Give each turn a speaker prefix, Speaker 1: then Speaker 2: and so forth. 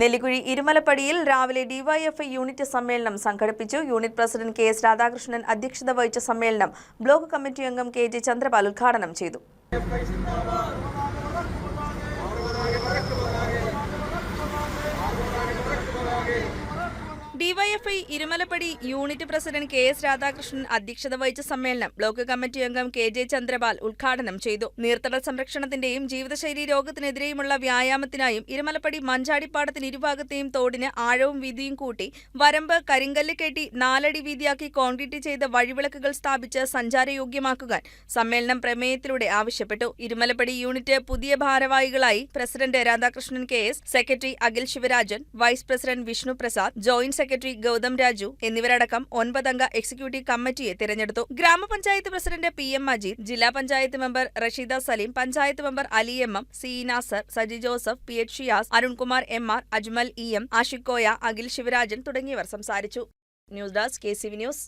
Speaker 1: നെല്ലിക്കുഴി ഇരുമലപ്പടിയിൽ രാവിലെ DYFI unit സമ്മേളനം സംഘടിപ്പിച്ചു. Unit president K S Radhakrishnan അധ്യക്ഷത വഹിച്ച സമ്മേളനം ബ്ലോക്ക് കമ്മിറ്റി അംഗം കെ ജെ ചന്ദ്രപാൽ ഉദ്ഘാടനം ചെയ്തു. DYFI Irumalappadi unit president K S Radhakrishnan അധ്യക്ഷത വഹിച്ച സമ്മേളനം ബ്ലോക്ക് കമ്മിറ്റി അംഗം കെ ജെ ചന്ദ്രപാൽ ഉദ്ഘാടനം ചെയ്തു. നീർത്തട സംരക്ഷണത്തിന്റെയും ജീവിതശൈലി രോഗത്തിനെതിരെയുമുള്ള വ്യായാമത്തിനായും ഇരുമലപ്പടി മഞ്ചാടിപ്പാടത്തിന് ഇരുഭാഗത്തെയും തോടിന് ആഴവും വീതിയും കൂട്ടി വരമ്പ് കരിങ്കല്ല് കെട്ടി നാലടി വീതിയാക്കി കോൺക്രീറ്റ് ചെയ്ത വഴിവിളക്കുകൾ സ്ഥാപിച്ച് സഞ്ചാരയോഗ്യമാക്കുവാൻ സമ്മേളനം പ്രമേയത്തിലൂടെ ആവശ്യപ്പെട്ടു. ഇരുമലപ്പടി യൂണിറ്റ് പുതിയ ഭാരവാഹികളായി president Radhakrishnan K S secretary Akhil Sivarajan vice president Vishnu Prasad joint secretary Gautham Raju എന്നിവരടക്കം ഒൻപതംഗ എക്സിക്യൂട്ടീവ് കമ്മിറ്റിയെ തിരഞ്ഞെടുത്തു. ഗ്രാമപഞ്ചായത്ത് പ്രസിഡന്റ് പി എം മജീദ് ജില്ലാ panchayat member Rasheeda Saleem panchayat member Ali M M C Nasar Saji Joseph P H Shiyas Arunkumar M R Ajmal E M Ashikkoya Akhil Sivarajan തുടങ്ങിയവർ സംസാരിച്ചു. News desk K C V news.